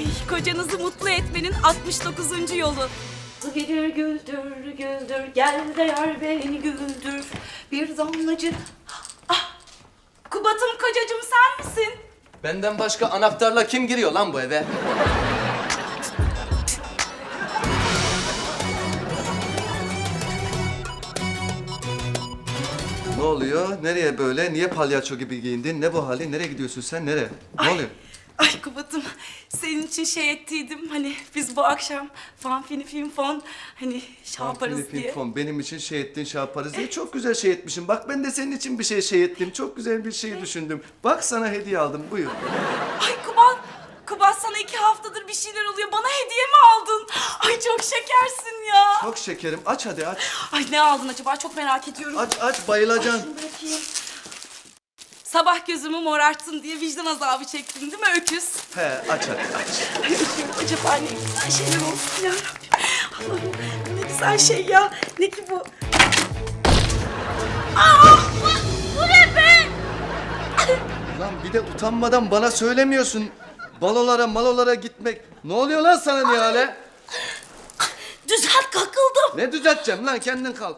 Ay kocanızı mutlu etmenin 69. yolu. Güldür güldür güldür gel de yar beni güldür. Bir damlacı... Ah! Kubat'ım kocacığım sen misin? Benden başka anahtarla kim giriyor lan bu eve? Ne oluyor? Nereye böyle? Niye palyaço gibi giyindin? Ne bu hali? Nereye gidiyorsun sen? Nereye? Ne Ay, oluyor? Ay Kubat'ım senin için şey ettiydim hani biz bu akşam fanfini film fon hani şey yaparız diye. Pimpon, benim için şey ettin şey yaparız diye çok güzel şey etmişim. Bak ben de senin için bir şey şey ettim. Çok güzel bir şey düşündüm. Bak sana hediye aldım. Buyur. Ay Kubat, Kubat sana iki haftadır bir şeyler oluyor. Bana hediye mi aldın? Ay çok şekersin ya. Çok şekerim. Aç hadi aç. Ay ne aldın acaba? Çok merak ediyorum. Aç aç bayılacaksın. Şunu bırakayım. Sabah gözümü morarttın diye vicdan azabı çektin değil mi öküz? He aç hadi aç. Ay acaba ne güzel şeyler olsun ya. Allah'ım ne güzel şey ya. Ne ki bu? Aa, bu, bu ne be? Lan bir de utanmadan bana söylemiyorsun. Balolara malolara gitmek. Ne oluyor lan sana Nihale? Düzelt kakıldım. Ne düzelteceğim lan kendin kalk.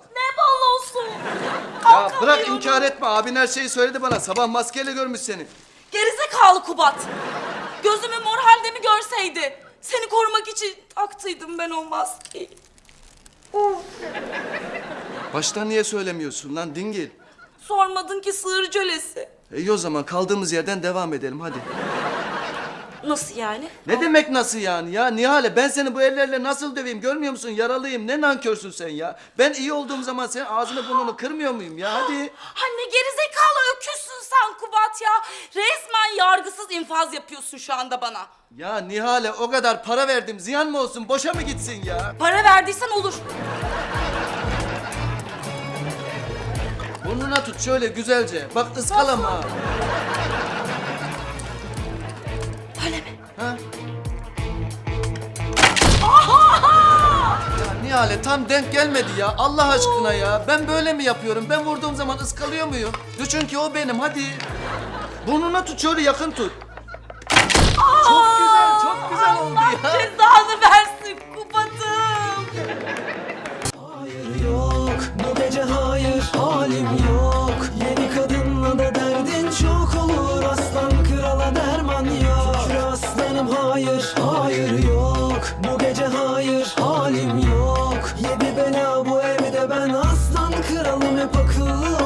Bırak inkar etme abin her şeyi söyledi bana. Sabah maskeyle görmüş seni. Gerizekalı Kubat. Gözümü mor halde mi görseydi? Seni korumak için taktıydım ben o maskeyi. Uf. Baştan niye söylemiyorsun lan dingil? Sormadın ki sığır cölesi. İyi o zaman kaldığımız yerden devam edelim hadi. Nasıl yani? Ne demek nasıl yani ya Nihale ben seni bu ellerle nasıl döveyim görmüyor musun yaralıyım ne nankörsün sen ya. Ben iyi olduğum zaman senin ağzını burnunu kırmıyor muyum ya hadi. Anne gerizekalı öküzsün sen Kubat ya. Resmen yargısız infaz yapıyorsun şu anda bana. Ya Nihale o kadar para verdim ziyan mı olsun boşa mı gitsin ya? Para verdiysen olur. Burnuna tut şöyle güzelce bak ıskalama. Lale tam denk gelmedi ya. Allah aşkına ya. Ben böyle mi yapıyorum? Ben vurduğum zaman ıskalıyor muyum? Düşün ki o benim hadi. Burnuna tut şöyle yakın tut. Çok güzel, çok güzel oldu ya. Allah Cezanı versin kupatım. Hayır yok, bu gece hayır halim yok. Yeni kadınla da derdin çok olur. Aslan krala derman yok. Şükür aslanım hayır, hayır yok. Bu gece hayır halim yok. Kalalım hep akıllı